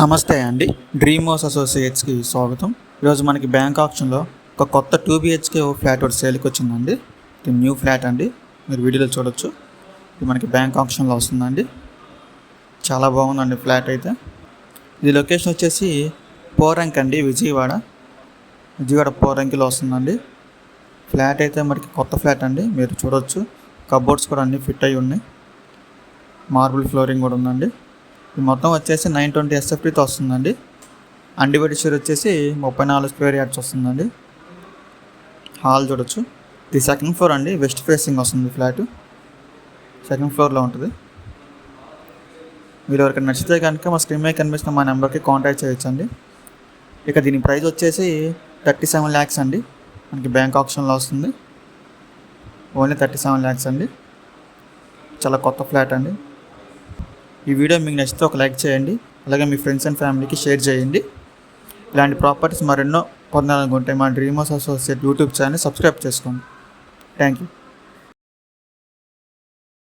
నమస్తే అండి. Dream house అసోసియేట్స్కి స్వాగతం. ఈరోజు మనకి బ్యాంక్ ఆప్షన్లో ఒక కొత్త టూ బిహెచ్కే ఫ్లాట్ ఒకటి సేల్కి వచ్చిందండి. ఇది న్యూ ఫ్లాట్ అండి. మీరు వీడియోలో చూడొచ్చు. ఇది మనకి బ్యాంక్ ఆప్షన్లో వస్తుందండి. చాలా బాగుందండి ఫ్లాట్ అయితే. ఇది లొకేషన్ వచ్చేసి పోరంక్ అండి విజయవాడ. విజయవాడ పోరంకిలో వస్తుందండి. ఫ్లాట్ అయితే మనకి కొత్త ఫ్లాట్ అండి. మీరు చూడొచ్చు. కబోర్డ్స్ కూడా అన్నీ ఫిట్ అయి ఉన్నాయి. మార్బుల్ ఫ్లోరింగ్ కూడా ఉందండి. మొత్తం వచ్చేసి నైన్ ట్వంటీ ఎస్ఎఫ్టీతో వస్తుందండి. అన్డివైడెడ్ షేర్ వచ్చేసి ముప్పై నాలుగు స్క్వేర్ యార్డ్స్ వస్తుందండి. హాల్ చూడొచ్చు. ఇది సెకండ్ ఫ్లోర్ అండి. వెస్ట్ ఫేసింగ్ వస్తుంది ఫ్లాట్. సెకండ్ ఫ్లోర్లో ఉంటుంది. మీరు ఎవరికి నచ్చితే కనుక మా స్క్రీన్ మీద కనిపిస్తున్న మా నెంబర్కి కాంటాక్ట్ చేయొచ్చండి. ఇక దీని ప్రైస్ వచ్చేసి థర్టీ సెవెన్ ల్యాక్స్ అండి. మనకి బ్యాంక్ ఆప్షన్లో వస్తుంది. ఓన్లీ థర్టీ సెవెన్ ల్యాక్స్ అండి. చాలా కొత్త ఫ్లాట్ అండి. ఈ వీడియో మీకు నచ్చితే ఒక లైక్ చేయండి. అలాగే మీ ఫ్రెండ్స్ అండ్ ఫ్యామిలీకి షేర్ చేయండి. ఇలాంటి ప్రాపర్టీస్ మరెన్నో పొందాలనుకుంటే మా dreamers associate YouTube channel subscribe చేసుకోండి. Thank you